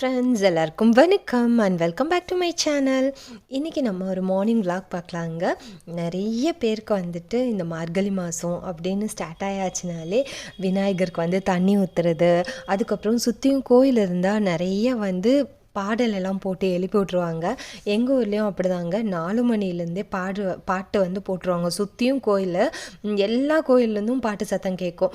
Friends எல்லாருக்கும் வணக்கம் and welcome back to my channel இன்றைக்கி நம்ம ஒரு மார்னிங் விளாக் பார்க்கலாங்க. நிறைய பேருக்கு வந்துட்டு இந்த மார்கழி மாதம் அப்படின்னு ஸ்டார்ட் ஆயாச்சுனாலே விநாயகருக்கு வந்து தண்ணி ஊற்றுறது அதுக்கப்புறம் சுற்றியும் கோயில் இருந்தால் நிறைய வந்து பாடல் எல்லாம் போட்டு எழுப்பி விட்ருவாங்க எங்கள் ஊர்லேயும் அப்படிதாங்க. நாலு மணிலேருந்தே பாடு பாட்டு வந்து போட்டுருவாங்க. சுற்றியும் கோயில் எல்லா கோயில்லேருந்தும் பாட்டு சத்தம் கேட்கும்.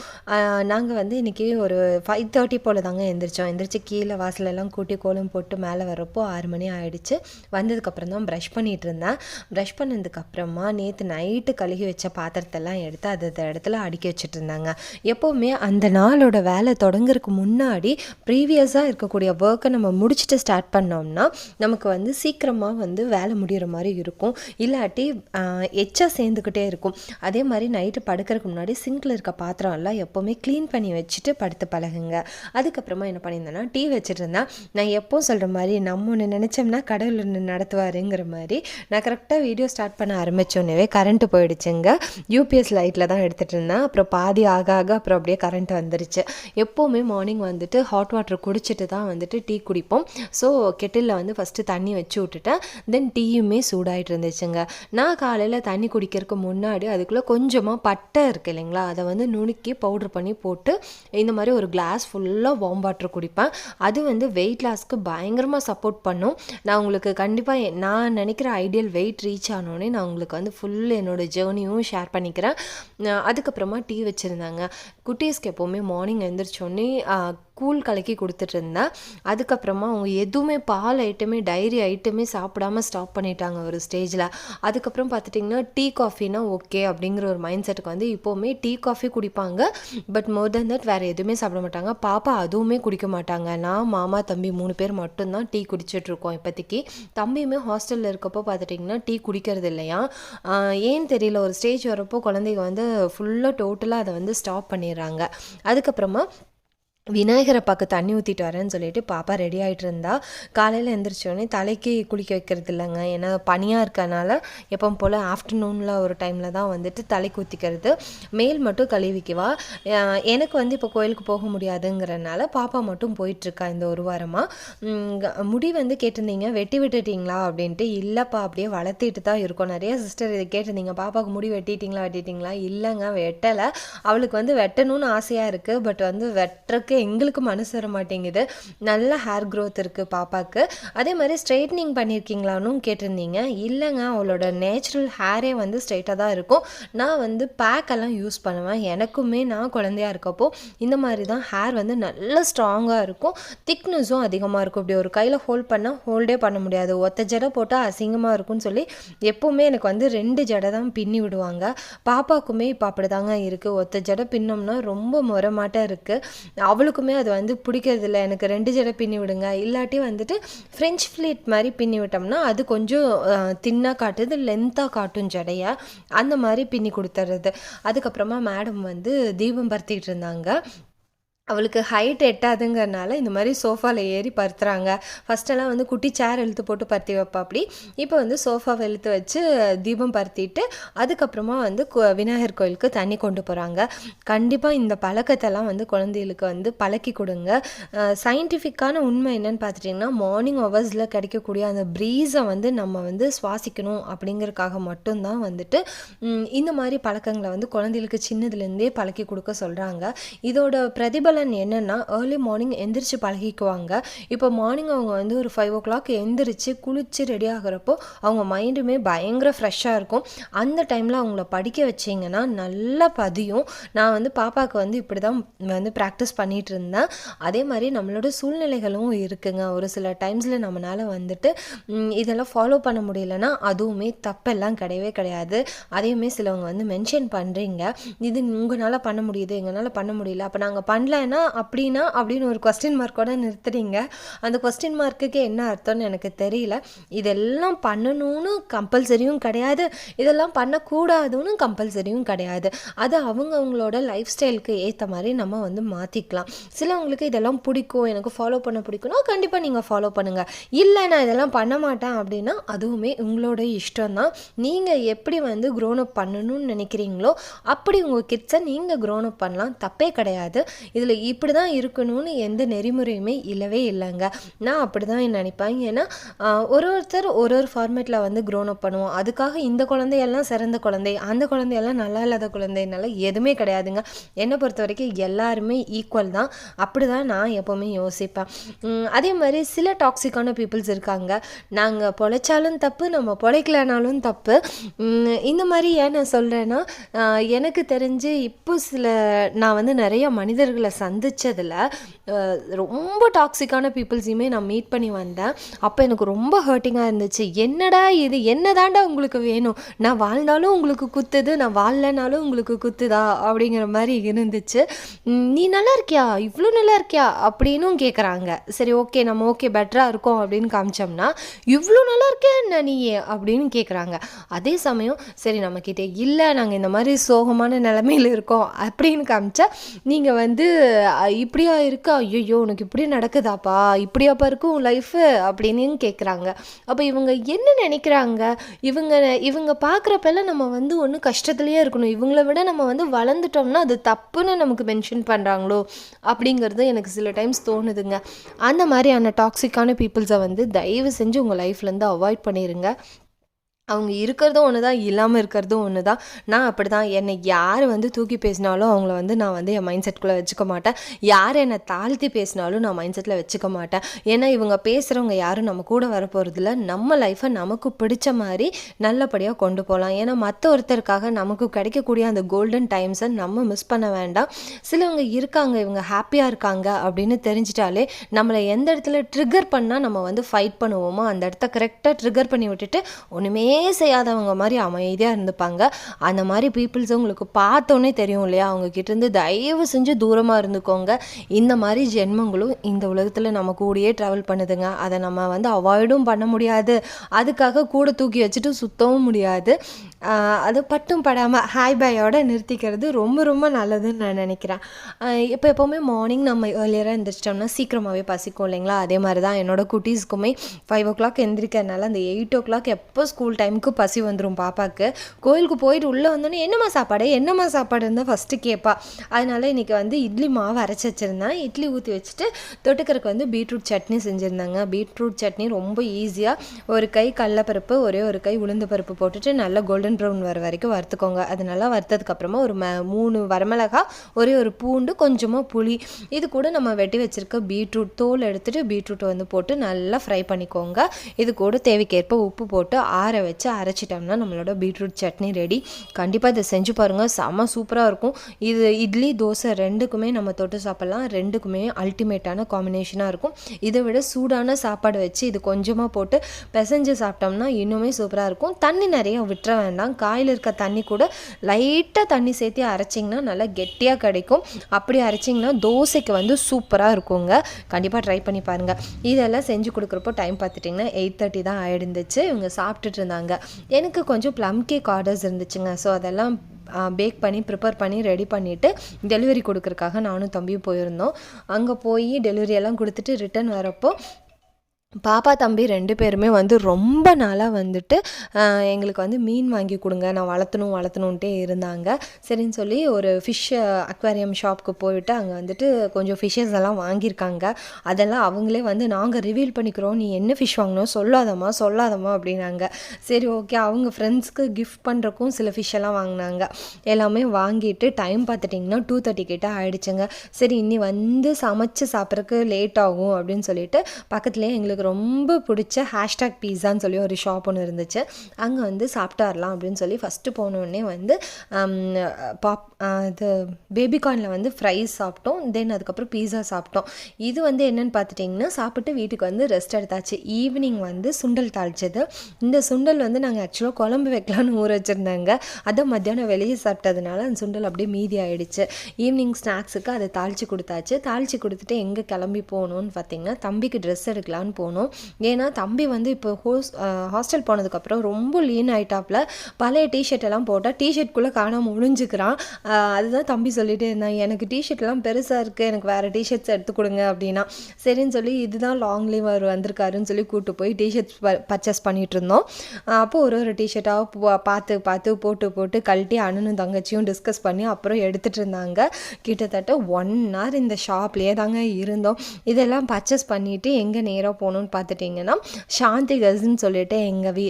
நாங்கள் வந்து இன்றைக்கி ஒரு ஃபைவ் தேர்ட்டி போல் தாங்க எந்திரிச்சோம். எந்திரிச்சு கீழே வாசலெல்லாம் கூட்டி கோலம் போட்டு மேலே வரப்போ ஆறு மணி ஆகிடுச்சு வந்ததுக்கப்புறம் தான் ப்ரஷ் பண்ணிகிட்டு இருந்தேன் ப்ரஷ் பண்ணதுக்கப்புறமா நேற்று நைட்டு கழுகி வச்ச பாத்திரத்தெல்லாம் எடுத்து அது அது இடத்துல அடுக்கி வச்சுட்டு இருந்தாங்க எப்போவுமே அந்த நாளோட வேலை தொடங்குறதுக்கு முன்னாடி ப்ரீவியஸாக இருக்கக்கூடிய ஒர்க்கை நம்ம முடிச்சுட்டு ஸ்டார்ட் ஸ்டார்ட் பண்ணோம்னா நமக்கு வந்து சீக்கிரமாக வந்து வேலை முடிகிற மாதிரி இருக்கும். இல்லாட்டி எச்சா சேர்ந்துக்கிட்டே இருக்கும். அதே மாதிரி நைட்டு படுக்கிறதுக்கு முன்னாடி சிங்கில் இருக்க பாத்திரம் எல்லாம் எப்போவுமே க்ளீன் பண்ணி வச்சுட்டு படுத்து பழகுங்க. அதுக்கப்புறமா என்ன பண்ணியிருந்தேன்னா டீ வச்சுட்டு இருந்தேன் நான் எப்போ சொல்கிற மாதிரி நம்ம ஒன்று நினச்சோம்னா கடவுள் ஒன்று நடத்துவாருங்கிற மாதிரி நான் கரெக்டாக வீடியோ ஸ்டார்ட் பண்ண ஆரம்பித்தோன்னே கரண்ட்டு போயிடுச்சுங்க. யூபிஎஸ் லைட்டில் தான் எடுத்துகிட்டு இருந்தேன் அப்புறம் பாதி ஆக ஆக அப்புறம் அப்படியே கரண்ட் வந்துருச்சு. எப்போவுமே மார்னிங் வந்துட்டு ஹாட் வாட்டர் குடிச்சிட்டு தான் வந்துட்டு டீ குடிப்போம். ஸோ ஸோ கெட்டிலில் வந்து ஃபஸ்ட்டு தண்ணி வச்சு விட்டுட்டேன். தென் டீயுமே சூடாகிட்டு இருந்துச்சுங்க. நான் காலையில் தண்ணி குடிக்கிறதுக்கு முன்னாடி அதுக்குள்ளே கொஞ்சமாக பட்டை இருக்கு இல்லைங்களா? அதை வந்து நுணுக்கி பவுட்ரு பண்ணி போட்டு இந்த மாதிரி ஒரு கிளாஸ் ஃபுல்லாக வார்ம் வாட்டர் குடிப்பேன். அது வந்து வெயிட் லாஸ்க்கு பயங்கரமாக சப்போர்ட் பண்ணும். நான் உங்களுக்கு கண்டிப்பாக நான் நினைக்கிற ஐடியல் வெயிட் ரீச் ஆனோடனே நான் உங்களுக்கு வந்து ஃபுல் என்னோட ஜேர்னியும் ஷேர் பண்ணிக்கிறேன். அதுக்கப்புறமா டீ வச்சுருந்தாங்க. குட்டீஸ்க்கு எப்போவுமே மார்னிங் எழுந்திரிச்சோடனே கூழ் கலக்கி கொடுத்துட்டு இருந்தேன் அதுக்கப்புறமா அவங்க எதுவுமே பால் ஐட்டமே டைரி ஐட்டமே சாப்பிடாம ஸ்டாப் பண்ணிட்டாங்க ஒரு ஸ்டேஜில் அதுக்கப்புறம் பார்த்துட்டிங்கன்னா டீ காஃபினா ஓகே அப்படிங்கிற ஒரு மைண்ட் செட்டுக்கு வந்து இப்போவுமே டீ காஃபி குடிப்பாங்க. பட் மோர் தென் தட் வேறு எதுவுமே சாப்பிட மாட்டாங்க. பாப்பா அதுவுமே குடிக்க மாட்டாங்க. நான் மாமா தம்பி மூணு பேர் மட்டும்தான் டீ குடிச்சிட்ருக்கோம் இப்போதைக்கு. தம்பியுமே ஹாஸ்டலில் இருக்கப்போ பார்த்துட்டிங்கன்னா டீ குடிக்கிறது இல்லையா? ஏன்னு தெரியல. ஒரு ஸ்டேஜ் வரப்போ குழந்தைங்க வந்து ஃபுல்லாக டோட்டலாக அதை வந்து ஸ்டாப் பண்ணிடுறாங்க. அதுக்கப்புறமா விநாயகரை பார்க்க தண்ணி ஊற்றிட்டு வரேன்னு சொல்லிட்டு பாப்பா ரெடி ஆகிட்டு இருந்தா. காலையில் எழுந்திரிச்சோடனே தலைக்கு குளிக்க வைக்கிறது இல்லைங்க. ஏன்னா பனியாக இருக்கனால எப்போ போல் ஆஃப்டர்நூனில் ஒரு டைமில் தான் வந்துட்டு தலைக்கு ஊற்றிக்கிறது மேல் மட்டும் கழுவிக்குவா. எனக்கு வந்து இப்போ கோயிலுக்கு போக முடியாதுங்கிறனால பாப்பா மட்டும் போயிட்டுருக்கா இந்த ஒரு வாரமாக முடி வந்து கேட்டிருந்தீங்க. வெட்டி விட்டுட்டீங்களா அப்படின்ட்டு இல்லைப்பா அப்படியே வளர்த்திட்டு தான் இருக்கோம். நிறைய சிஸ்டர் இதை கேட்டிருந்தீங்க. பாப்பாவுக்கு முடி வெட்டிட்டீங்களா வெட்டிட்டீங்களா? இல்லைங்க வெட்டலை. அவளுக்கு வந்து வெட்டணும்னு ஆசையாக இருக்குது பட் வந்து வெட்டுறக்கு எங்களுக்கு மனசு வர மாட்டேங்குது. நல்ல ஹேர் க்ரோத் இருக்குது பாப்பாவுக்கு அதே மாதிரி ஸ்ட்ரைட்னிங் பண்ணியிருக்கீங்களான்னு கேட்டிருந்தீங்க. இல்லைங்க அவளோட நேச்சுரல் ஹேரே வந்து ஸ்ட்ரைட்டாக தான் இருக்கும். நான் வந்து பேக்கெல்லாம் யூஸ் பண்ணுவேன். எனக்குமே நான் குழந்தையா இருக்கப்போ இந்த மாதிரி தான் ஹேர் வந்து நல்ல ஸ்ட்ராங்காக இருக்கும். திக்னஸும் அதிகமாக இருக்கும். இப்படி ஒரு கையில் ஹோல்ட் பண்ணால் ஹோல்டே பண்ண முடியாது. ஒத்த ஜடை போட்டால் அசிங்கமாக இருக்கும்னு சொல்லி எப்போவுமே எனக்கு வந்து ரெண்டு ஜடை தான் பின்னி விடுவாங்க. பாப்பாவுக்குமே இப்போ அப்படி தாங்க இருக்குது ஒத்த ஜடை பின்னோம்னா ரொம்ப முறமாட்டாக இருக்குது அவளுக்குமே அது வந்து பிடிக்கிறதில்ல. எனக்கு ரெண்டு ஜடை பின்னி விடுங்க. இல்லாட்டி வந்துட்டு ஃப்ரெஞ்ச் ஃப்ளீட் மாதிரி பின்னி விட்டோம்னா அது கொஞ்சம் தின்னாக காட்டுது லென்த்தாக காட்டும் ஜடையை. அந்த மாதிரி பின்னி கொடுத்துறது அதுக்கப்புறமா மேடம் வந்து தீபம் பருத்திக்கிட்டு இருந்தாங்க. அவளுக்கு ஹைட் எட்டாதுங்கிறனால இந்த மாதிரி சோஃபாவில் ஏறி பருத்துறாங்க ஃபஸ்ட்டெல்லாம் வந்து குட்டி சேர் இழுத்து போட்டு பருத்தி வைப்பாப்படி இப்போ வந்து சோஃபாவை இழுத்து வச்சு தீபம் பருத்திட்டு அதுக்கப்புறமா வந்து விநாயகர் கோயிலுக்கு தண்ணி கொண்டு போகிறாங்க கண்டிப்பாக இந்த பழக்கத்தெல்லாம் வந்து குழந்தைகளுக்கு வந்து பழக்கி கொடுங்க. சயின்டிஃபிக்கான உண்மை என்னன்னு பார்த்துட்டிங்கன்னா மார்னிங் ஹவர்ஸில் கிடைக்கக்கூடிய அந்த ப்ரீஸை வந்து நம்ம வந்து சுவாசிக்கணும் அப்படிங்கிறதுக்காக மட்டும்தான் வந்துட்டு இந்த மாதிரி பழக்கங்களை வந்து குழந்தைகளுக்கு சின்னதுலேருந்தே பழக்கி கொடுக்க சொல்கிறாங்க இதோட பிரதிபலன் என்னன்னா ஏர்லி மார்னிங் எந்திரிச்சு பழகிக்குவாங்க. இப்போ மார்னிங் அவங்க வந்து ஒரு ஃபைவ் ஓ கிளாக் எந்திரிச்சு குளிச்சு ரெடி ஆகுறப்போ அவங்க மைண்டுமே பயங்கர ஃப்ரெஷ்ஷாக இருக்கும். அந்த டைமில் அவங்கள படிக்க வச்சிங்கன்னா நல்லா பதியும். நான் வந்து பாப்பாவுக்கு வந்து இப்படி தான் வந்து ப்ராக்டிஸ் பண்ணிகிட்டு இருந்தேன். அதே மாதிரி நம்மளோட சூழ்நிலைகளும் இருக்குங்க. ஒரு சில டைம்ஸில் நம்மளால் வந்துட்டு இதெல்லாம் ஃபாலோ பண்ண முடியலன்னா அதுவுமே தப்பெல்லாம் கிடையவே கிடையாது. அதையுமே சிலவங்க வந்து மென்ஷன் பண்ணுறீங்க இது உங்களால் பண்ண முடியுது எங்களால் பண்ண முடியல. அப்போ நாங்கள் பண்ணல பண்ணலன்னா அப்படின்னா அப்படின்னு ஒரு கொஸ்டின் மார்க்கோட நிறுத்துறீங்க. அந்த கொஸ்டின் மார்க்குக்கு என்ன அர்த்தம்னு எனக்கு தெரியல. இதெல்லாம் பண்ணணும்னு கம்பல்சரியும் கிடையாது. இதெல்லாம் பண்ணக்கூடாதுன்னு கம்பல்சரியும் கிடையாது. அது அவங்க அவங்களோட லைஃப் ஸ்டைலுக்கு ஏற்ற மாதிரி நம்ம வந்து மாற்றிக்கலாம் சிலவங்களுக்கு இதெல்லாம் பிடிக்கும். எனக்கு ஃபாலோ பண்ண பிடிக்கும்னா கண்டிப்பாக நீங்கள் ஃபாலோ பண்ணுங்கள் இல்லை நான் இதெல்லாம் பண்ண மாட்டேன் அப்படின்னா அதுவுமே உங்களோட இஷ்டம் தான் நீங்கள் எப்படி வந்து க்ரோன் அப் பண்ணணும்னு நினைக்கிறீங்களோ அப்படி உங்கள் கிட்ஸை நீங்கள் க்ரோனப் பண்ணலாம். தப்பே கிடையாது. இதில் இதில் இப்படி தான் இருக்கணும்னு எந்த நெறிமுறையுமே இல்லவே இல்லைங்க. நான் அப்படி தான் நினைப்பேன். ஏன்னா ஒரு ஒருத்தர் ஒரு ஒரு ஃபார்மேட்டில் வந்து க்ரோன் அப் பண்ணுவோம். அதுக்காக இந்த குழந்தையெல்லாம் சிறந்த குழந்தை அந்த குழந்தையெல்லாம் நல்லா இல்லாத குழந்தைனால எதுவுமே கிடையாதுங்க. என்னை பொறுத்த வரைக்கும் எல்லாருமே ஈக்குவல் தான். அப்படி தான் நான் எப்போவுமே யோசிப்பேன். அதே மாதிரி சில டாக்ஸிக்கான பீப்புள்ஸ் இருக்காங்க. நாங்கள் பொழைச்சாலும் தப்பு நம்ம பொழைக்கலனாலும் தப்பு. இந்த மாதிரி ஏன் நான் சொல்கிறேன்னா எனக்கு தெரிஞ்சு இப்போ சில நான் வந்து நிறைய மனிதர்களை சந்தித்ததில் ரொம்ப டாக்ஸிக்கான பீப்புள்ஸையுமே நான் மீட் பண்ணி வந்தேன். அப்போ எனக்கு ரொம்ப ஹர்ட்டிங்காக இருந்துச்சு. என்னடா இது? என்னதாண்டா உங்களுக்கு வேணும்? நான் வாழ்ந்தாலும் உங்களுக்கு குத்துது நான் வாழலைனாலும் உங்களுக்கு குத்துதா? அப்படிங்கிற மாதிரி இருந்துச்சு. நீ நல்லா இருக்கியா? இவ்வளோ நல்லா இருக்கியா? அப்படின்னும் கேட்குறாங்க சரி ஓகே நம்ம ஓகே பெட்டராக இருக்கோம் அப்படின்னு காமிச்சோம்னா இவ்வளோ நல்லா இருக்கியா என்ன நீ? அப்படின்னு கேட்குறாங்க அதே சமயம் சரி நம்மக்கிட்ட இல்லை நாங்கள் இந்த மாதிரி சோகமான நிலமையில இருக்கோம் அப்படின்னு காமிச்சா நீங்கள் வந்து இப்படியா இருக்கா? ஐயோ உனக்கு இப்படி நடக்குதாப்பா? இப்படியாப்பா இருக்கும் உன் லைஃபு அப்படின்னு கேட்குறாங்க அப்போ இவங்க என்ன நினைக்கிறாங்க? இவங்க இவங்க பார்க்குறப்பெல்லாம் நம்ம வந்து ஒன்று கஷ்டத்துலேயே இருக்கணும். இவங்கள விட நம்ம வந்து வளர்ந்துட்டோம்னா அது தப்புன்னு நமக்கு மென்ஷன் பண்ணுறாங்களோ அப்படிங்கிறது எனக்கு சில டைம்ஸ் தோணுதுங்க. அந்த மாதிரியான டாக்ஸிக்கான பீப்புள்ஸை வந்து தயவு செஞ்சு உங்கள் லைஃப்லேருந்து அவாய்ட் பண்ணிடுங்க அவங்க இருக்கிறதும் ஒன்று தான் இல்லாமல் இருக்கிறதும் ஒன்று தான். நான் அப்படி தான் என்னை யார் வந்து தூக்கி பேசினாலும் அவங்கள வந்து நான் வந்து என் மைண்ட் செட்குள்ளே வச்சுக்க மாட்டேன். யார் என்னை தாழ்த்தி பேசினாலும் நான் மைண்ட் செட்டில் வச்சுக்க மாட்டேன். ஏன்னா இவங்க பேசுகிறவங்க யாரும் நம்ம கூட வர போகிறதில்ல நம்ம லைஃப்பை நமக்கு பிடிச்ச மாதிரி நல்லபடியாக கொண்டு போகலாம் ஏன்னா மற்ற ஒருத்தருக்காக நமக்கு கிடைக்கக்கூடிய அந்த கோல்டன் டைம்ஸை நம்ம மிஸ் பண்ண வேண்டாம். சிலவங்க இருக்காங்க இவங்க ஹாப்பியாக இருக்காங்க அப்படின்னு தெரிஞ்சிட்டாலே நம்மளை எந்த இடத்துல ட்ரிகர் பண்ணால் நம்ம வந்து ஃபைட் பண்ணுவோமோ அந்த இடத்த கரெக்டாக ட்ரிகர் பண்ணி விட்டுட்டு ஒன்றுமே செய்யாதவங்க மாதிரி அமைதியாக இருந்துப்பாங்க. அந்த மாதிரி பீப்புள்ஸ் உங்களுக்கு பார்த்தோன்னே தெரியும் இல்லையா? அவங்கக்கிட்டேருந்து தயவு செஞ்சு தூரமாக இருந்துக்கோங்க. இந்த மாதிரி ஜென்மங்களும் இந்த உலகத்தில் நம்ம கூடயே ட்ராவல் பண்ணுதுங்க. அதை நம்ம வந்து அவாய்டும் பண்ண முடியாது. அதுக்காக கூட தூக்கி வச்சுட்டு சுத்தவும் முடியாது. அது பட்டும் படாமல் ஹாய் பாயோட நிறுத்திக்கிறது ரொம்ப ரொம்ப நல்லதுன்னு நான் நினைக்கிறேன். இப்போ எப்போவுமே மார்னிங் நம்ம ஏர்லியராக எழுந்திரிச்சிட்டோம்னா சீக்கிரமாகவே பசிக்கும் இல்லைங்களா? அதே மாதிரி தான் என்னோட குட்டீஸ்க்குமே ஃபைவ் ஓ கிளாக் எந்திரிக்கிறதுனால அந்த எயிட் ஓ கிளாக் எப்போ ஸ்கூல் டைமுக்கு பசி வந்துடும் பாப்பாக்கு. கோயிலுக்கு போயிட்டு உள்ளே வந்தோன்னே என்னம்மா சாப்பாடு? என்னம்மா சாப்பாடுன்னு தான் ஃபஸ்ட்டு கேட்பா அதனால இன்றைக்கி வந்து இட்லி மாவு அரைச்சி வச்சுருந்தேன். இட்லி ஊற்றி வச்சுட்டு தொட்டுக்கிறதுக்கு வந்து பீட்ரூட் சட்னி செஞ்சுருந்தாங்க. பீட்ரூட் சட்னி ரொம்ப ஈஸியாக ஒரு கை கடலப்பருப்பு ஒரே ஒரு கை உளுந்து பருப்பு போட்டுட்டு நல்லா கோல்டன் ப்ரௌன் வர வரைக்கும் வறுத்துக்கோங்க. அது நல்லா வறுத்ததுக்கப்புறமா ஒரு ம மூணு வரமிளகா ஒரே ஒரு பூண்டு கொஞ்சமாக புளி. இது கூட நம்ம வெட்டி வச்சுருக்க பீட்ரூட் தோல் எடுத்துகிட்டு பீட்ரூட்டை வந்து போட்டு நல்லா ஃப்ரை பண்ணிக்கோங்க. இது கூட தேவைக்கேற்ப உப்பு போட்டு ஆற வச்சு அரைச்சிட்டோம்னா நம்மளோட பீட்ரூட் சட்னி ரெடி கண்டிப்பாக இதை செஞ்சு பாருங்கள் செம்ம சூப்பராக இருக்கும். இது இட்லி தோசை ரெண்டுக்குமே நம்ம தொட்டு சாப்பிட்லாம். ரெண்டுக்குமே அல்டிமேட்டான காம்பினேஷனாக இருக்கும். இதை விட சூடான சாப்பாடு வச்சு இது கொஞ்சமாக போட்டு பிசைஞ்சு சாப்பிட்டோம்னா இன்னுமே சூப்பராக இருக்கும். தண்ணி நிறைய விட்டுற வேண்டாம். காயில் இருக்க தண்ணி கூட லைட்டாக தண்ணி சேர்த்து அரைச்சிங்கன்னா நல்லா கெட்டியாக கிடைக்கும். அப்படி அரைச்சிங்கன்னா தோசைக்கு வந்து சூப்பராக இருக்குங்க. கண்டிப்பாக ட்ரை பண்ணி பாருங்கள் இதெல்லாம் செஞ்சு கொடுக்குறப்போ டைம் பார்த்துட்டிங்கன்னா எயிட் தேர்ட்டி தான் ஆகிடுந்துச்சு இவங்க சாப்பிட்டுட்டு இருந்தாங்க. எனக்கு கொஞ்சம் ப்ளம் கேக் ஆர்டர்ஸ் இருந்துச்சுங்க. ஸோ அதெல்லாம் பேக் பண்ணி ப்ரிப்பேர் பண்ணி ரெடி பண்ணிவிட்டு டெலிவரி கொடுக்குறக்காக நானும் தம்பியும் போயிருந்தோம். அங்கே போய் டெலிவரி எல்லாம் கொடுத்துட்டு ரிட்டர்ன் வரப்போ பாப்பா தம்பி ரெண்டு பேருமே வந்து ரொம்ப நாளாக வந்துட்டு எங்களுக்கு வந்து மீன் வாங்கி கொடுங்க நான் வளர்த்தணும் வளர்த்தணுன்ட்டே இருந்தாங்க. சரின்னு சொல்லி ஒரு ஃபிஷ் அக்வாரியம் ஷாப்புக்கு போயிட்டு அங்கே வந்துட்டு கொஞ்சம் ஃபிஷ்ஷஸ் எல்லாம் வாங்கியிருக்காங்க. அதெல்லாம் அவங்களே வந்து நாங்கள் ரிவீல் பண்ணிக்கிறோம் நீ என்ன ஃபிஷ் வாங்கணும் சொல்லாதம்மா சொல்லாதம்மா அப்படின்னாங்க. சரி ஓகே அவங்க ஃப்ரெண்ட்ஸ்க்கு கிஃப்ட் பண்ணுறக்கும் சில ஃபிஷ் எல்லாம் வாங்கினாங்க. எல்லாமே வாங்கிட்டு டைம் பார்த்துட்டிங்கன்னா டூ தேர்ட்டி கிட்ட ஆகிடுச்சுங்க சரி இன்னி வந்து சமைச்சு சாப்பிட்றதுக்கு லேட் ஆகும் அப்படின்னு சொல்லிட்டு பக்கத்துலேயே எங்களுக்கு ரொம்ப பிடிச்ச ஹேஷ்டாக் பீஸான்னு சொல்லி ஒரு ஷாப் ஒன்று இருந்துச்சு. அங்கே வந்து சாப்பிட்டு வரலாம் அப்படின்னு சொல்லி ஃபஸ்ட்டு போனோடனே வந்து பாப் இது பேபிகார்னில் வந்து ஃப்ரைஸ் சாப்பிட்டோம். தென் அதுக்கப்புறம் பீஸா சாப்பிட்டோம். இது வந்து என்னென்னு பார்த்துட்டிங்கன்னா சாப்பிட்டு வீட்டுக்கு வந்து ரெஸ்ட் எடுத்தாச்சு. ஈவினிங் வந்து சுண்டல் தாளிச்சது. இந்த சுண்டல் வந்து நாங்கள் ஆக்சுவலாக குழம்பு வைக்கலான்னு ஊற வச்சுருந்தாங்க. அதை மத்தியானம் வெளியே சாப்பிட்டதுனால அந்த சுண்டல் அப்படியே மீதி ஆகிடுச்சு ஈவினிங் ஸ்நாக்ஸுக்கு அதை தாளித்து கொடுத்தாச்சு. தாளித்து கொடுத்துட்டு எங்கே கிளம்பி போகணுன்னு பார்த்தீங்கன்னா தம்பிக்கு ட்ரெஸ் எடுக்கலான்னு போனோம். போகணும் ஏன்னா தம்பி வந்து இப்போ ஹோஸ் ஹாஸ்டல் போனதுக்கப்புறம் ரொம்ப லீன் ஆயிட்டாப்புல பழைய டிஷர்ட் எல்லாம் போட்டால் டிஷர்ட்குள்ளே காணாமல் ஒளிஞ்சுக்கிறான் அதுதான் தம்பி சொல்லிகிட்டே இருந்தான். எனக்கு டிஷர்ட்லாம் பெருசாக இருக்குது எனக்கு வேறு டிஷர்ட்ஸ் எடுத்து கொடுங்க அப்படின்னா. சரின்னு சொல்லி இதுதான் லாங் லீவ் அவர் வந்திருக்காருன்னு சொல்லி கூப்பிட்டு போய் டிஷர்ட்ஸ் பர்ச்சேஸ் பண்ணிகிட்டு இருந்தோம். அப்போது ஒரு ஒரு டிஷர்ட்டாக பார்த்து பார்த்து போட்டு போட்டு கழட்டி அண்ணனும் தங்கச்சியும் டிஸ்கஸ் பண்ணி அப்புறம் எடுத்துகிட்டு இருந்தாங்க. கிட்டத்தட்ட ஒன் ஹவர் இந்த ஷாப்லேயே தாங்க இருந்தோம். இதெல்லாம் பர்ச்சேஸ் பண்ணிவிட்டு எங்கே நேராக போகணும் போகணுன்னு பார்த்துட்டிங்கன்னா சாந்தி கஸ்ன்னு சொல்லிட்டு எங்கள் வீ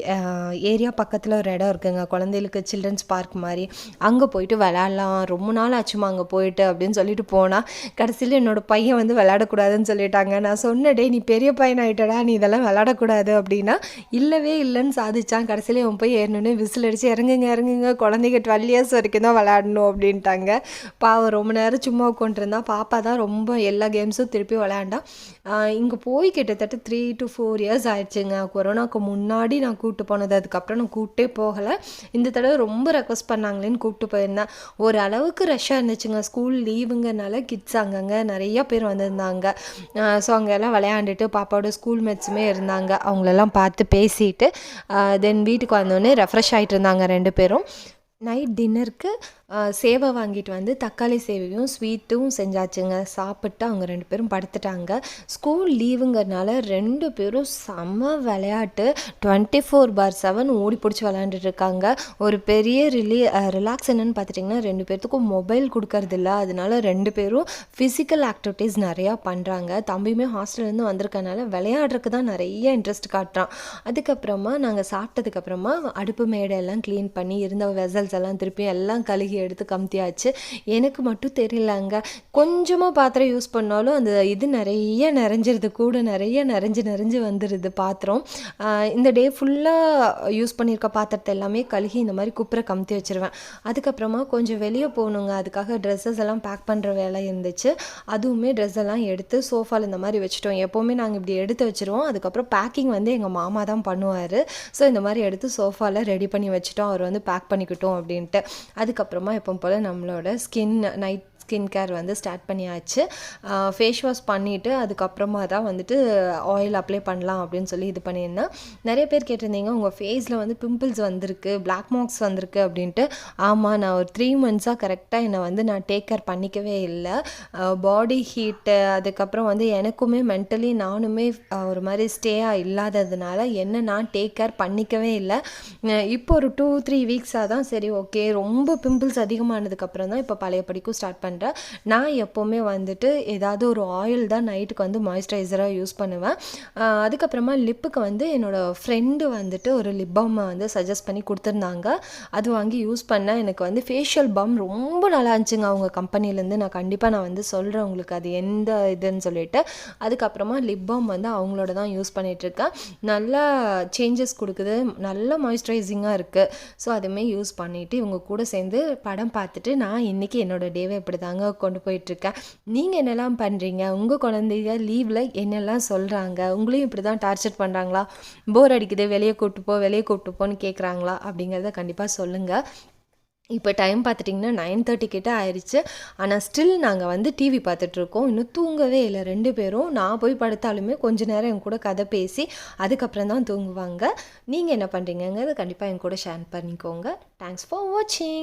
ஏரியா பக்கத்தில் ஒரு இடம் இருக்குங்க. குழந்தைகளுக்கு சில்ட்ரன்ஸ் பார்க் மாதிரி. அங்கே போயிட்டு விளாட்லாம் ரொம்ப நாள் ஆச்சுமா அங்கே போயிட்டு அப்படின்னு சொல்லிட்டு போனால் கடைசியில் என்னோட பையன் வந்து விளையாடக்கூடாதுன்னு சொல்லிட்டாங்க. நான் சொன்னடே நீ பெரிய பையன் ஆகிட்டடா நீ இதெல்லாம் விளாடக்கூடாது அப்படின்னா இல்லவே இல்லைன்னு சாதிச்சான். கடைசியில் அவன் போய் ஏறணுன்னு விசில் அடித்து இறங்குங்க இறங்குங்க. குழந்தைங்க டுவெல் இயர்ஸ் வரைக்கும் தான் விளையாடணும் அப்படின்ட்டாங்க. பாவம் ரொம்ப நேரம் சும்மா உட்காந்துருந்தான் பாப்பா தான் ரொம்ப எல்லா கேம்ஸும் திருப்பி விளையாண்டா இங்கே போய் கிட்டத்தட்ட த்ரீ டு ஃபோர் இயர்ஸ் ஆயிடுச்சுங்க. கொரோனாக்கு முன்னாடி நான் கூப்பிட்டு போனது அதுக்கப்புறம் நான் கூப்பிட்டே போகலை. இந்த தடவை ரொம்ப ரெக்வஸ்ட் பண்ணாங்களேன்னு கூப்பிட்டு போயிருந்தேன். ஒரு அளவுக்கு ரஷ்ஷாக இருந்துச்சுங்க. ஸ்கூல் லீவுங்கனால கிட்ஸ் அங்கங்கே நிறைய பேர் வந்திருந்தாங்க. ஸோ அங்கே எல்லாம் விளையாண்டுட்டு பாப்பாவோட ஸ்கூல் மேட்ஸுமே இருந்தாங்க. அவங்களெல்லாம் பார்த்து பேசிட்டு தென் வீட்டுக்கு வந்தோடனே ரெஃப்ரெஷ் ஆகிட்டு இருந்தாங்க ரெண்டு பேரும். நைட் டின்னருக்கு சேவை வாங்கிட்டு வந்து தக்காளி சேவையும் ஸ்வீட்டும் செஞ்சாச்சுங்க. சாப்பிட்டு அவங்க ரெண்டு பேரும் படுத்துட்டாங்க. ஸ்கூல் லீவுங்கிறனால ரெண்டு பேரும் செம்ம விளையாட்டு. டுவெண்ட்டி ஃபோர் பார் செவன் ஓடி பிடிச்சி விளையாண்டுட்டு இருக்காங்க. ஒரு பெரிய ரிலீ ரிலாக்ஸ் என்னன்னு பார்த்துட்டிங்கன்னா ரெண்டு பேர்த்துக்கும் மொபைல் கொடுக்கறதில்ல. அதனால ரெண்டு பேரும் ஃபிசிக்கல் ஆக்டிவிட்டீஸ் நிறையா பண்ணுறாங்க தம்பியுமே ஹாஸ்டல்லேருந்து வந்திருக்கனால விளையாடுறதுக்கு தான் நிறைய இன்ட்ரெஸ்ட் காட்டுறான். அதுக்கப்புறமா நாங்கள் சாப்பிட்டதுக்கப்புறமா அடுப்பு மேடையெல்லாம் க்ளீன் பண்ணி இருந்த வெசல்ஸ் எல்லாம் திருப்பி எல்லாம் கழுகி எடுத்து கமுத்தியாச்சு. எனக்கு மட்டும் தெரியலங்க. கொஞ்சமாக பாத்திரம் யூஸ் பண்ணாலும் அந்த இது நிறைய நிறைஞ்சிருது. கூட நிறைய நிறைஞ்சு நிறைஞ்சு வந்துடுது பாத்திரம். இந்த டே ஃபுல்லாக யூஸ் பண்ணியிருக்க பாத்திரத்தை எல்லாமே கழுகி இந்த மாதிரி குப்புற கமுத்தி வச்சுருவேன். அதுக்கப்புறமா கொஞ்சம் வெளியே போகணுங்க. அதுக்காக ட்ரெஸ்ஸஸ் எல்லாம் பேக் பண்ணுற வேலை இருந்துச்சு. அதுவுமே ட்ரெஸ் எல்லாம் எடுத்து சோஃபாவில் இந்த மாதிரி வச்சுட்டோம். எப்போவுமே நாங்கள் இப்படி எடுத்து வச்சிருவோம். அதுக்கப்புறம் பேக்கிங் வந்து எங்கள் மாமா தான் பண்ணுவார். ஸோ இந்த மாதிரி எடுத்து சோஃபாவில் ரெடி பண்ணி வச்சுட்டோம். அவர் வந்து பேக் பண்ணிக்கிட்டோம் அப்படின்ட்டு. அதுக்கப்புறமா எப்போ போல் நம்மளோட ஸ்கின் நைட் ஸ்கின் கேர் வந்து ஸ்டார்ட் பண்ணியாச்சு. ஃபேஸ் வாஷ் பண்ணிவிட்டு அதுக்கப்புறமா தான் வந்துட்டு ஆயில் அப்ளை பண்ணலாம் அப்படின்னு சொல்லி இது பண்ணியிருந்தேன். நிறைய பேர் கேட்டிருந்தீங்க உங்கள் ஃபேஸில் வந்து பிம்பிள்ஸ் வந்திருக்கு பிளாக் மார்க்ஸ் வந்திருக்கு அப்படின்ட்டு. ஆமாம் நான் ஒரு த்ரீ மந்த்ஸாக கரெக்டாக என்னை வந்து நான் டேக் கேர் பண்ணிக்கவே இல்லை. பாடி ஹீட்டு அதுக்கப்புறம் வந்து எனக்குமே மென்டலி நானுமே ஒரு மாதிரி ஸ்டேயாக இல்லாததுனால என்ன நான் டேக் கேர் பண்ணிக்கவே இல்லை. இப்போ ஒரு டூ த்ரீ வீக்ஸாக தான் சரி ஓகே ரொம்ப பிம்பிள்ஸ் அதிகமானதுக்கப்புறம் தான் இப்போ பழைய படிக்கும் ஸ்டார்ட் பண்ணுறேன் நான் எப்போவுமே வந்துட்டு ஏதாவது ஒரு ஆயில் தான் நைட்டுக்கு வந்து மாய்ஸ்சரைசராக யூஸ் பண்ணுவேன். அதுக்கப்புறமா லிப்புக்கு வந்து என்னோடய ஃப்ரெண்டு வந்துட்டு ஒரு லிப் பம்மை வந்து சஜஸ்ட் பண்ணி கொடுத்துருந்தாங்க. அது வாங்கி யூஸ் பண்ணேன். எனக்கு வந்து ஃபேஷியல் பம் ரொம்ப நல்லா இருந்துச்சுங்க. அவங்க கம்பெனிலேருந்து நான் கண்டிப்பாக நான் வந்து சொல்கிறேன் உங்களுக்கு அது எந்த இதுன்னு சொல்லிட்டு. அதுக்கப்புறமா லிப் பம் வந்து அவங்களோட தான் யூஸ் பண்ணிகிட்ருக்கேன் நல்லா சேஞ்சஸ் கொடுக்குது. நல்ல மாய்ஸ்சரைசிங்காக இருக்குது ஸோ அதுவுமே யூஸ் பண்ணிவிட்டு இவங்க கூட சேர்ந்து படம் பார்த்துட்டு நான் இன்றைக்கி என்னோட டேவை இப்படி தாங்க கொண்டு போயிட்டுருக்கேன் நீங்கள் என்னெல்லாம் பண்ணுறீங்க உங்கள் குழந்தைய லீவில் என்னெல்லாம் சொல்கிறாங்க உங்களையும் இப்படி தான் டார்ச்சர் பண்ணுறாங்களா போர் அடிக்குது வெளியே கூப்பிட்டு போ வெளியே கூப்பிட்டு போன்னு கேட்குறாங்களா அப்படிங்கிறத கண்டிப்பாக சொல்லுங்கள் இப்போ டைம் பார்த்துட்டிங்கன்னா நைன் தேர்ட்டி கிட்ட ஆயிடுச்சு ஆனால் ஸ்டில் நாங்கள் வந்து டிவி பார்த்துட்ருக்கோம் இன்னும் தூங்கவே இல்லை ரெண்டு பேரும். நான் போய் படுத்தாலுமே கொஞ்ச நேரம் என் கூட கதை பேசி அதுக்கப்புறம் தான் தூங்குவாங்க. நீங்கள் என்ன பண்ணுறீங்கங்கிறது கண்டிப்பாக என் கூட ஷேர் பண்ணிக்கோங்க. தேங்க்ஸ் ஃபார் வாட்சிங்